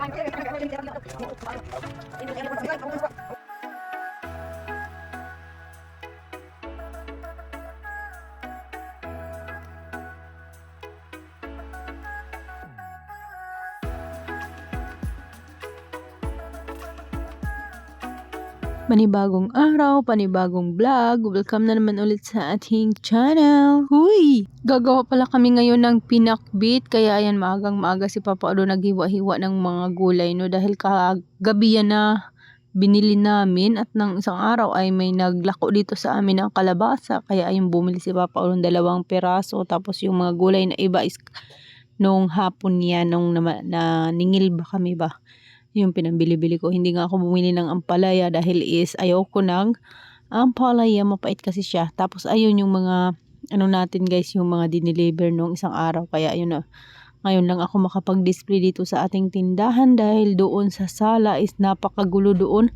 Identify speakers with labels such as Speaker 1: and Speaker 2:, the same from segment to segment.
Speaker 1: I'm going to. Panibagong araw, panibagong vlog. Welcome na naman ulit sa ating channel. Huy! Gagawa pala kami ngayon ng pinakbit. Kaya ayan, maagang maaga si Papa Odo naghiwa-hiwa ng mga gulay. No? Dahil kagabi yan na binili namin at ng isang araw ay may naglako dito sa amin ng kalabasa. Kaya ayun, bumili si Papa Odo ng dalawang peraso. Tapos yung mga gulay na iba is nung hapon yan, nung na, na ningil ba kami ba? Yung pinambili-bili ko. Hindi nga ako bumili ng ampalaya dahil is ayoko ng ampalaya. Mapait kasi siya. Tapos ayun yung mga ano natin guys, yung mga dineliver nung isang araw. Kaya ayun na. Ngayon lang ako makapag-display dito sa ating tindahan dahil doon sa sala is napakagulo doon.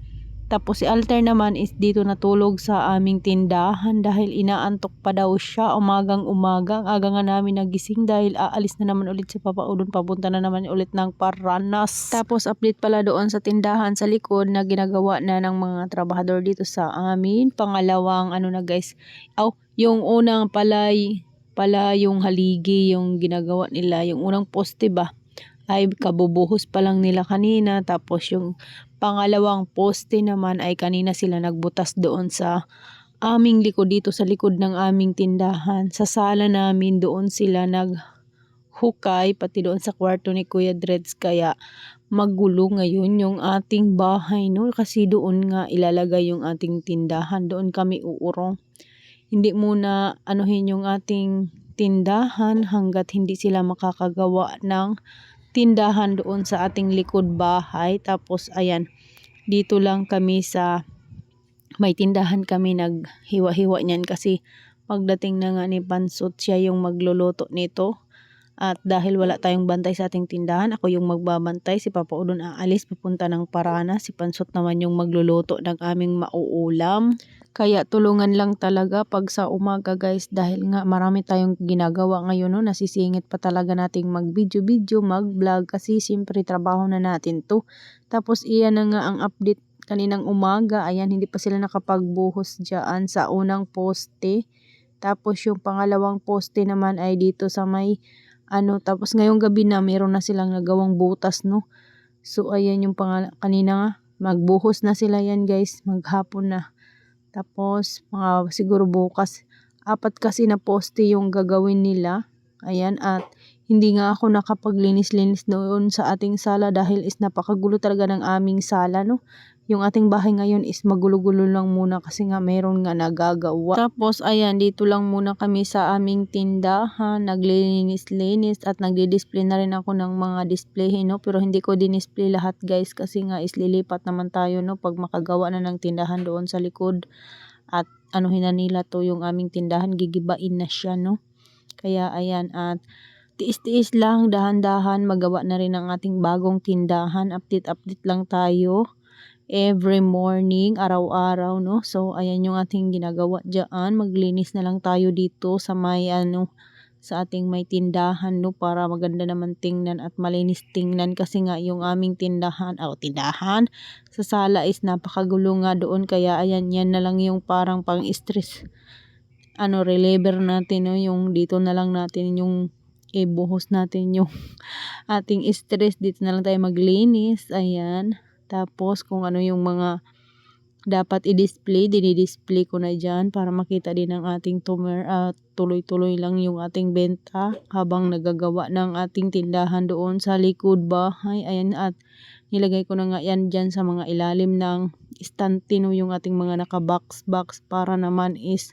Speaker 1: Tapos si Alter naman is dito natulog sa aming tindahan dahil inaantok pa daw siya umagang umaga. Ang aga nga namin nagising dahil aalis na naman ulit si Papa Udon. Papunta na naman ulit ng Paranas. Tapos update pala doon sa tindahan sa likod na ginagawa na ng mga trabahador dito sa amin. Pangalawang ano na guys. Oh, yung unang palay pala yung haligi yung ginagawa nila. Yung unang poste ba? Ay kabubuhos pa lang nila kanina. Tapos yung pangalawang poste naman ay kanina sila nagbutas doon sa aming likod dito sa likod ng aming tindahan. Sa sala namin doon sila naghukay pati doon sa kwarto ni Kuya Dreads kaya magulo ngayon yung ating bahay no? Kasi doon nga ilalagay yung ating tindahan. Doon kami uurong. Hindi muna anuhin yung ating tindahan hanggat hindi sila makakagawa ng tindahan doon sa ating likod bahay. Tapos ayan, dito lang kami sa may tindahan kami naghiwa-hiwa niyan kasi pagdating na nga ni Pansot siya yung magluluto nito. At dahil wala tayong bantay sa ating tindahan, ako yung magbabantay. Si Papa Udon aalis papunta ng Parana. Si Pansot naman yung magluluto ng aming mauulam. Kaya tulungan lang talaga pag sa umaga guys dahil nga marami tayong ginagawa ngayon no, nasisingit pa talaga nating mag-video-video, mag-vlog kasi siyempre trabaho na natin to. Tapos iyan na nga ang update kaninang umaga, ayan hindi pa sila nakapagbuhos diyan sa unang poste. Tapos yung pangalawang poste naman ay dito sa may ano tapos ngayong gabi na meron na silang nagawang butas no. So ayan yung pangal kanina nga magbuhos na sila yan guys, maghapon na. Tapos, mga siguro bukas, apat kasi na poste yung gagawin nila. Ayan, at hindi nga ako nakapaglinis-linis doon sa ating sala dahil is napakagulo talaga ng aming sala, no? Yung ating bahay ngayon is magulo-gulo lang muna kasi nga meron nga nagagawa. Tapos, ayan, dito lang muna kami sa aming tindahan. Naglilinis-linis at nagdi-display na rin ako ng mga display, no? Pero hindi ko din-display lahat, guys, kasi nga is lilipat naman tayo, no? Pag makagawa na ng tindahan doon sa likod. At anuhin na nila to yung aming tindahan, gigibain na siya, no? Kaya, ayan, at tiis-tiis lang, dahan-dahan, magawa na rin ang ating bagong tindahan. Update-update lang tayo every morning, araw-araw, no? So, ayan yung ating ginagawa dyan. Maglinis na lang tayo dito sa may, ano, sa ating may tindahan, no? Para maganda naman tingnan at malinis tingnan kasi nga yung aming tindahan, oh, tindahan, sa sala is napakagulo nga doon. Kaya, ayan, yan na lang yung parang pang-stress, ano, reliever natin, no? Yung dito na lang natin yung ibuhos natin yung ating stress. Dito na lang tayo maglinis. Ayan. Tapos kung ano yung mga dapat i-display, dinidisplay ko na dyan para makita din ng ating tumer at uh, tuloy-tuloy lang yung ating benta habang nagagawa ng ating tindahan doon sa likod bahay. Ayan at nilagay ko na nga yan dyan sa mga ilalim ng istantino yung ating mga naka-box-box para naman is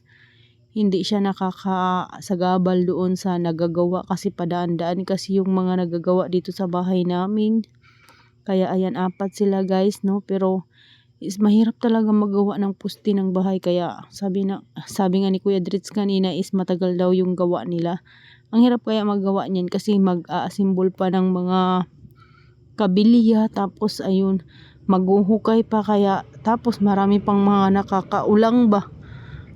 Speaker 1: hindi siya nakakasagabal doon sa nagagawa kasi padaan-daan kasi yung mga nagagawa dito sa bahay namin kaya ayan, apat sila guys, no? Pero is mahirap talaga magawa ng pusti ng bahay. Kaya sabi na sabi nga ni Kuya Dritz kanina is matagal daw yung gawa nila. Ang hirap kaya magawa niyan kasi mag-aasimbol pa ng mga kabiliya tapos ayun maghuhukay pa kaya tapos marami pang mga nakakaulang ba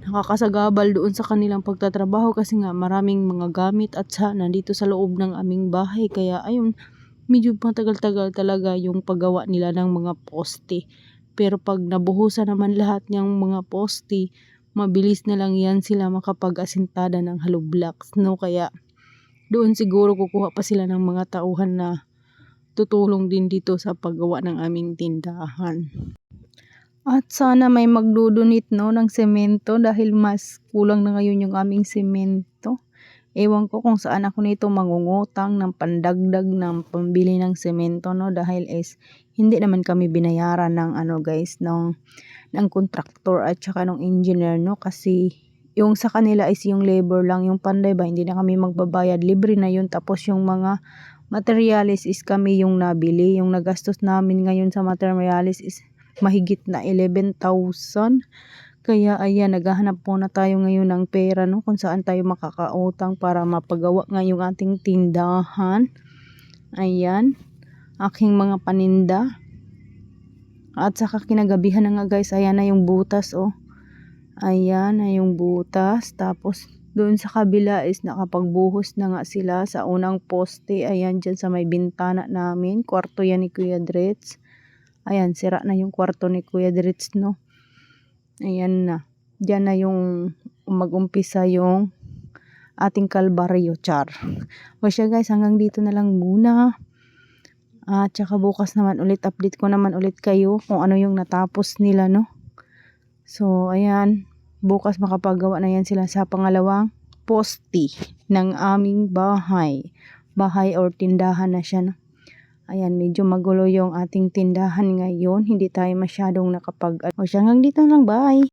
Speaker 1: nakakasagabal doon sa kanilang pagtatrabaho kasi nga maraming mga gamit at sa nandito sa loob ng aming bahay kaya ayun medyo matagal-tagal talaga yung paggawa nila ng mga poste. Pero pag nabuhusan naman lahat ng mga poste, mabilis na lang yan sila makapag-asintada ng hollow blocks, no? Kaya doon siguro kukuha pa sila ng mga tauhan na tutulong din dito sa paggawa ng aming tindahan. At sana may magdodonate no ng semento dahil mas kulang na ngayon yung aming semento. Ewan ko kung saan ako nito mangungutang ng pandagdag ng pambili ng semento no? Dahil is hindi naman kami binayaran ng ano guys ng ng contractor at saka ng engineer no? Kasi yung sa kanila is yung labor lang yung panday ba hindi na kami magbabayad. Libre na yun. Tapos yung mga materialis is kami yung nabili. Yung nagastos namin ngayon sa materialis is mahigit na 11,000 kaya ayan naghahanap po na tayo ngayon ng pera no kung saan tayo makakautang para mapagawa nga yung ating tindahan. Ayan aking mga paninda. At saka kinagabihan na nga guys ayan na yung butas oh. Ayan na yung butas. Tapos doon sa kabila is nakapagbuhos na nga sila sa unang poste. Ayan dyan sa may bintana namin. Kwarto yan ni Kuya Dretz ayan sira na yung kwarto ni Kuya Dretz no ayan na. Dyan na yung mag-umpisa yung ating kalbaryo char. O siya guys hanggang dito na lang muna. At saka bukas naman ulit update ko naman ulit kayo kung ano yung natapos nila no? So ayan. Bukas makapagawa na yan sila sa pangalawang poste ng aming bahay. Bahay or tindahan na siya no Ayan, medyo magulo yung ating tindahan ngayon. Hindi tayo masyadong nakapag... O siya hanggang dito lang, bye!